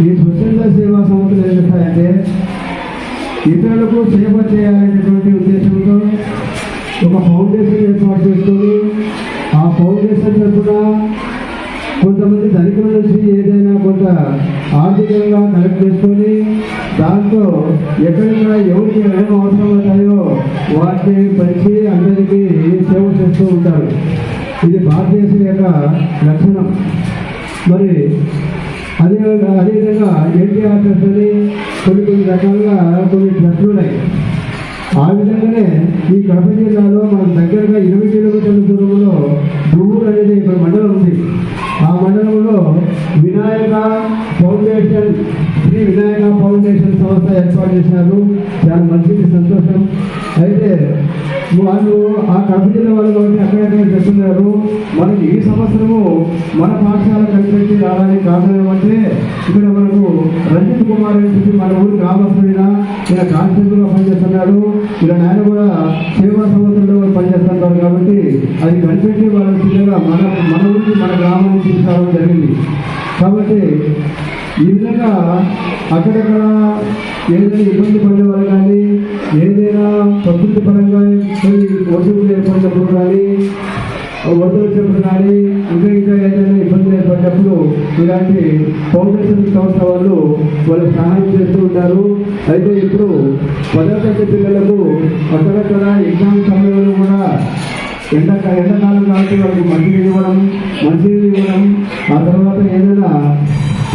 ఈ స్వచ్ఛంద సేవా సంస్థలు ఏం చెప్తాయంటే ఇతరులకు సేవ చేయాలనేటువంటి ఉద్దేశంతో ఒక ఫౌండేషన్ ఏర్పాటు చేసుకొని ఆ ఫౌండేషన్ తరఫున కొంతమంది ధనికుల నుంచి ఏదైనా కొంత ఆర్థికంగా కలెక్ట్ చేసుకొని దాంతో ఎక్కడెక్కడ ఎవరికి ఏమేమి అవసరం అవుతాయో వాటిని పరిచి అందరికీ సేవ చేస్తూ ఉంటారు. ఇది భారతదేశం యొక్క లక్షణం. మరి అదే అదేవిధంగా ఎన్టీఆర్ ట్రస్ట్ అని కొన్ని కొన్ని రకాలుగా కొన్ని ట్రస్టులు ఉన్నాయి. ఆ విధంగానే ఈ కడప జిల్లాలో మనకు దగ్గరగా ఇరవై కిలోమీటర్ల దూరంలో దువ్వూరు అనేది ఇక్కడ మండలం ఉంది. ఆ మండలంలో వినాయక ఫౌండేషన్ శ్రీ వినాయక ఫౌండేషన్ సంస్థ ఏర్పాటు చేసినారు చాలా మంచిది సంతోషం. అయితే వాళ్ళు ఆ కడప జిల్లా వాళ్ళు కాబట్టి అక్కడక్కడ చెప్తున్నారు. మనకి ఈ సంవత్సరము మన పాఠశాల కనిపెట్టి రావడానికి కారణం ఏమంటే ఇక్కడ మనకు రంజిత్ కుమార్ అని చెప్పి మన ఊరు కావాల్సిన ఇలా కాంతిలో పనిచేస్తున్నారు పనిచేస్తున్నాడు. ఇలా నాయన కూడా సేవా సంవత్సరంలో పనిచేస్తున్నారు కాబట్టి అది కనిపెట్టి వాళ్ళకి మన మన ఊరికి మన గ్రామానికి తీసుకురావడం జరిగింది. కాబట్టి ఈ విధంగా అక్కడక్కడ ఏదైనా ఇబ్బంది పడేవారు కానీ ఏదైనా ప్రకృతి పరంగా కొన్ని ఏర్పడినప్పుడు కానీ వరద వచ్చినప్పుడు కానీ ఇంకా ఇంకా ఏదైనా ఇబ్బంది ఏర్పడినప్పుడు ఇలాంటి ఫౌండేషన్ సంస్థ వాళ్ళు వాళ్ళు సహాయం చేస్తూ ఉంటారు. అయితే ఇప్పుడు పదో తరగతి పిల్లలకు అక్కడక్కడ ఎగ్జామ్ సమయంలో కూడా ఎండ ఎండాకాలం కాబట్టి వాళ్ళకి మంచినీళ్ళు ఇవ్వడం మంచినీళ్ళు ఇవ్వడం ఆ తర్వాత ఏదైనా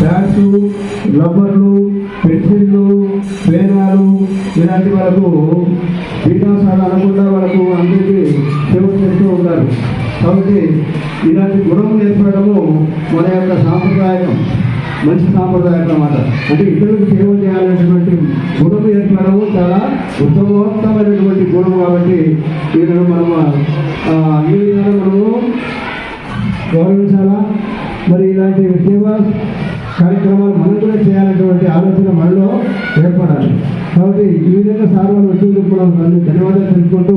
ప్యాడ్స్ రబ్బర్లు పెన్సిళ్ళు పేనాలు ఇలాంటి వాళ్ళకు వికాసాలు అనకుండా వాళ్ళకు అందరికీ సేవ చేస్తూ ఉంటారు. కాబట్టి ఇలాంటి గుణం నేర్పడము మన యొక్క సాంప్రదాయం మంచి సాంప్రదాయం అన్నమాట. అంటే ఇతరులకు సేవ చేయాలనేటువంటి గుణం ఏర్పడము చాలా ఉత్తమోత్తమైనటువంటి గుణం కాబట్టి దీనిని మనము ఆ, ఈ విధంగా మనము గౌరవించాలా? మరి ఇలాంటి సేవ కార్యక్రమాలు మనం కూడా చేయాలనేటువంటి ఆలోచన మనలో ఏర్పడాలి. కాబట్టి ఈ విధంగా సార్ వాళ్ళు వచ్చినందుకు కూడా ధన్యవాదాలు తెలుసుకుంటూ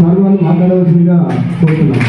సార్ వాళ్ళు మాట్లాడవలసిందిగా కోరుతున్నాను.